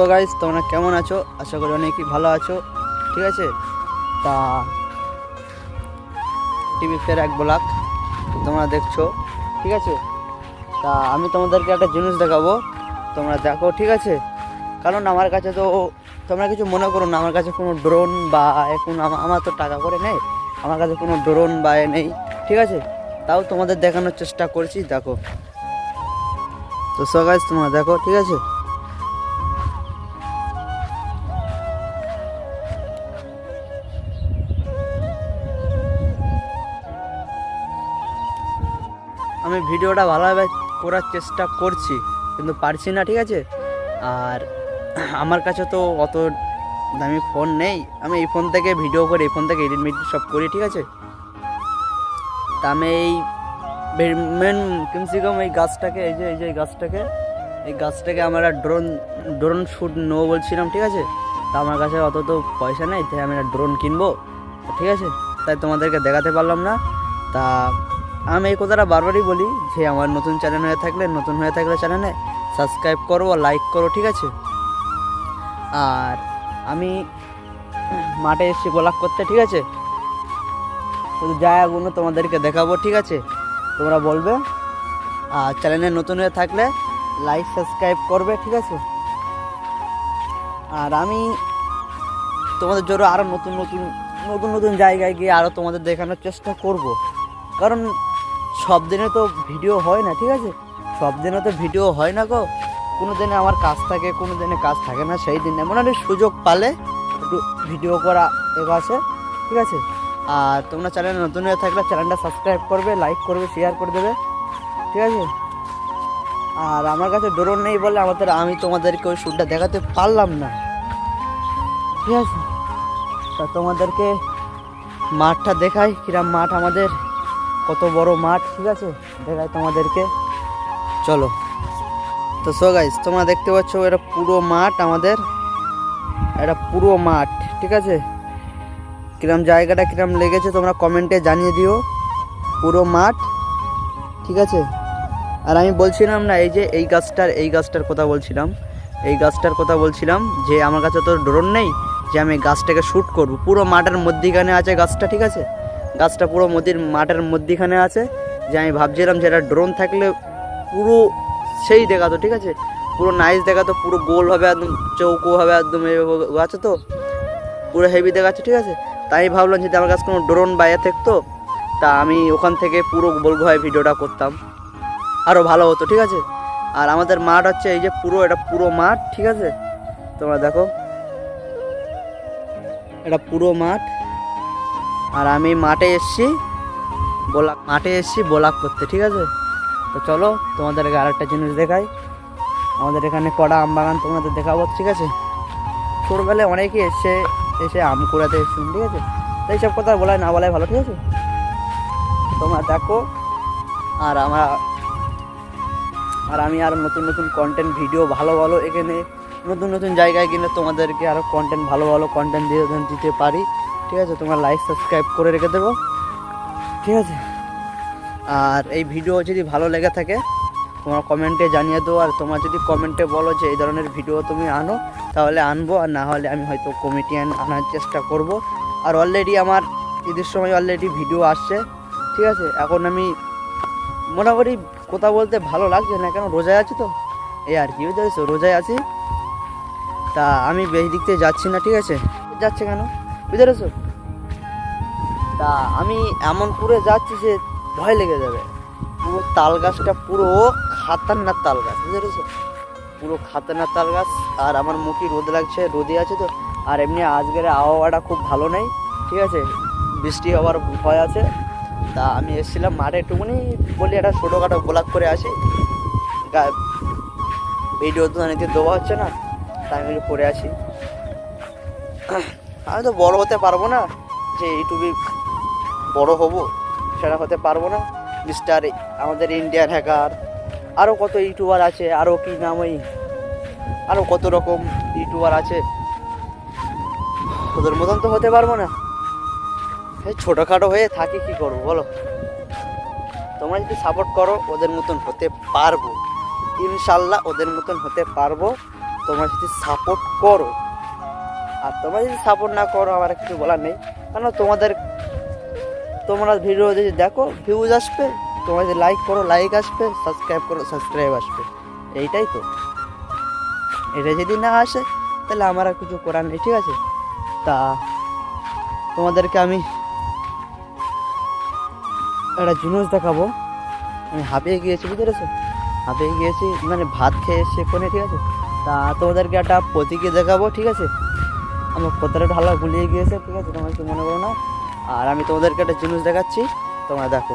So guys তোমরা কেমন আছো? আশা করি অনেকই ভালো আছো। ঠিক আছে? তা টিভি ফের এক ব্লক তোমরা দেখছ। ঠিক আছে? তা, আমি তোমাদেরকে একটা জিনিস দেখাবো। তোমরা দেখো, ঠিক আছে? কারণ আমার কাছে তো, তোমরা কিছু মনে করো না, আমার কাছে কোনো ড্রোন বা এখন আমার তো টাকা করে নেই। আমার কাছে কোনো ড্রোন বা এ নেই। ঠিক আছে? তাও তোমাদের দেখানোর চেষ্টা করছি, দেখো। তো সো গাইস তোমরা দেখো, ঠিক আছে? আমি ভিডিওটা ভালোভাবে করার চেষ্টা করছি, কিন্তু পারছি না, ঠিক আছে? আর আমার কাছে তো অত দামি ফোন নেই। আমি এই ফোন থেকে ভিডিও করি, এই ফোন থেকে এডিট মিডিট সব করি, ঠিক আছে? তা আমি এই মেন কমসে কম এই গাছটাকে, এই যে এই যে এই গাছটাকে এই গাছটাকে আমরা ড্রোন ড্রোন শ্যুট নেব বলছিলাম, ঠিক আছে? তা আমার কাছে অত তো পয়সা নেই, তাই আমি একটা ড্রোন কিনবো, ঠিক আছে? তাই তোমাদেরকে দেখাতে পারলাম না। তা আমি এই কথাটা বারবারই বলি যে আমার নতুন চ্যানেল হয়ে থাকলে, নতুন হয়ে থাকলে চ্যানেলে সাবস্ক্রাইব করো লাইক করো, ঠিক আছে? আর আমি মাঠে এসেছি গোলাপ করতে, ঠিক আছে? শুধু জায়গাগুলো তোমাদেরকে দেখাবো, ঠিক আছে? তোমরা বলবে। আর চ্যানেলে নতুন হয়ে থাকলে লাইক সাবস্ক্রাইব করবে, ঠিক আছে? আর আমি তোমাদের জন্য আরও নতুন নতুন নতুন নতুন জায়গায় গিয়ে আরও তোমাদের দেখানোর চেষ্টা করব। কারণ সব দিনে তো ভিডিও হয় না, ঠিক আছে? সব দিনে তো ভিডিও হয় না গো। কোনো দিনে আমার কাজ থাকে, কোনো দিনে কাজ থাকে না, সেই দিনে। মোটামুটি সুযোগ পালে একটু ভিডিও করা এগো আছে, ঠিক আছে? আর তোমরা চ্যানেল নতুন হয়ে থাকলে চ্যানেলটা সাবস্ক্রাইব করবে, লাইক করবে শেয়ার করে দেবে, ঠিক আছে? আর আমার কাছে ড্রোন নেই বলে আমাদের, আমি তোমাদেরকে ওই শ্যুটটা দেখাতে পারলাম না, ঠিক আছে? তা তোমাদেরকে মাঠটা দেখাই, কিরাম মাঠ আমাদের? কত বড় মাঠ, ঠিক আছে? দেখাই তোমাদেরকে। চলো। তো সো গাইস তোমরা দেখতে পাচ্ছ এটা পুরো মাঠ আমাদের। এটা পুরো মাঠ, ঠিক আছে? কিরম জায়গাটা, কিরম লেগেছে তোমরা কমেন্টে জানিয়ে দিও। পুরো মাঠ, ঠিক আছে? আর আমি বলছিলাম না, এই যে এই গাছটার এই গাছটার কথা বলছিলাম। এই গাছটার কথা বলছিলাম যে আমার কাছে তো ড্রোন নেই যে আমি গাছটাকে শ্যুট করব। পুরো মাঠের মধ্যিখানে আছে গাছটা, ঠিক আছে? গাছটা পুরো মধ্যে মাঠের মধ্যিখানে আছে। যে আমি ভাবছিলাম যে এটা ড্রোন থাকলে পুরো সেই দেখাতো ঠিক আছে? পুরো নাইস দেখাতো পুরো গোল হবে একদম, চৌকো হবে একদম এভাবে আছে তো? পুরো হেভি দেখাচ্ছে ঠিক আছে? তাই ভাবলাম যদি আমার কাছে কোনো ড্রোন বাইরে থাকতো, তা আমি ওখান থেকে পুরো হয় ভিডিওটা করতাম। আরও ভালো হতো, ঠিক আছে? আর আমাদের মাঠ হচ্ছে এই যে পুরো, এটা পুরো মাঠ, ঠিক আছে? তোমরা দেখো। এটা পুরো মাঠ। আর আমি মাঠে এসছি বোলাক মাঠে এসছি বোলাক করতে, ঠিক আছে? তো চলো, তোমাদেরকে আরেকটা জিনিস দেখাই। আমাদের এখানে কড়া আম বাগান তোমাদের দেখাবো, ঠিক আছে? ছোটোবেলায় অনেকেই এসে এসে আম কুড়াতে এসছেন ঠিক আছে? তো এইসব কথা বলাই না বলাই ভালো, ঠিক আছে? তোমরা দেখো, আর আমরা আর আমি আর নতুন নতুন কন্টেন্ট ভিডিও ভালো ভালো এখানে নতুন নতুন জায়গায় গেলে তোমাদেরকে আরও কন্টেন্ট ভালো ভালো কন্টেন্ট দিয়ে দিতে পারি। ঠিক আছে, তোমার লাইক সাবস্ক্রাইব করে রেখে দেবো। ঠিক আছে? আর এই ভিডিও যদি ভালো লেগে থাকে, তোমার কমেন্টে জানিয়ে দেবো আর তোমার যদি কমেন্টে বলো যে এই ধরনের ভিডিও তুমি আনো, তাহলে আনব, আর না হলে আমি হয়তো কমেডিয়ান আনার চেষ্টা করব। আর অলরেডি আমার ঈদের সময় অলরেডি ভিডিও আসছে, ঠিক আছে? এখন আমি মোটামুটি কথা বলতে ভালো লাগছে না, কেন রোজায় আছি তো? এই আর কি, বুঝতে রোজায় আছি। তা আমি বেশ দিক থেকে যাচ্ছি না, ঠিক আছে? যাচ্ছে কেন? বুঝতে তা আমি এমন করে যাচ্ছি যে ভয় লেগে যাবে। পুরো তাল গাছটা পুরো খাতারনার তাল গাছ বুঝতে পেরেছ পুরো খাতারনার তাল গাছ, আর আমার মুখে রোদ লাগছে রোদে আছে তো। আর এমনি আজকের আবহাওয়াটা খুব ভালো নেই, ঠিক আছে? বৃষ্টি হওয়ার ভয় আছে। তা আমি এসেছিলাম মাঠে একটুখানি, বলি একটা ছোটোখাটো গোলাপ করে আসি। ভিডিও তো অনেকে দেওয়া হচ্ছে না তাই আমি করে আসি। আমি তো বড় হতে পারব না, যে ইউটিউবে বড় হব, সেটা হতে পারব না। মিস্টার আমাদের ইন্ডিয়ান হ্যাকার আরও কত ইউটিউবার আছে আরও কি নাম ওই আরও কত রকম ইউটিউবার আছে। ওদের মতন তো হতে পারব না। এই ছোটোখাটো হয়ে থাকি কি করব, বলো? তোমরা যদি সাপোর্ট করো, ওদের মতন হতে পারব। ইনশাল্লাহ ওদের মতন হতে পারব। তোমরা যদি সাপোর্ট করো আর তোমরা যদি সাপোর্ট না করো, আমার কিছু বলার নেই। কেন তোমাদের, তোমরা ভিডিও যদি দেখো ভিউজ আসবে, তোমরা যদি লাইক করো লাইক আসবে সাবস্ক্রাইব করো সাবস্ক্রাইব আসবে। এইটাই তো। এটা যদি না আসে, তাহলে আমার আর কিছু করার নেই, ঠিক আছে? তা, তোমাদেরকে আমি একটা জিনিস দেখাবো। আমি হাঁপিয়ে গিয়েছি, বুঝতে পেরেছ? হাঁপিয়ে গিয়েছি মানে ভাত খেয়ে এসে কোনে ঠিক আছে? তা, তোমাদেরকে একটা প্রতীকে দেখাবো, ঠিক আছে? আমার কথাটা ঢালা গুলিয়ে গিয়েছে, ঠিক আছে? তোমরা কি মনে করো না। আর আমি তোমাদেরকে একটা জিনিস দেখাচ্ছি, তোমরা দেখো।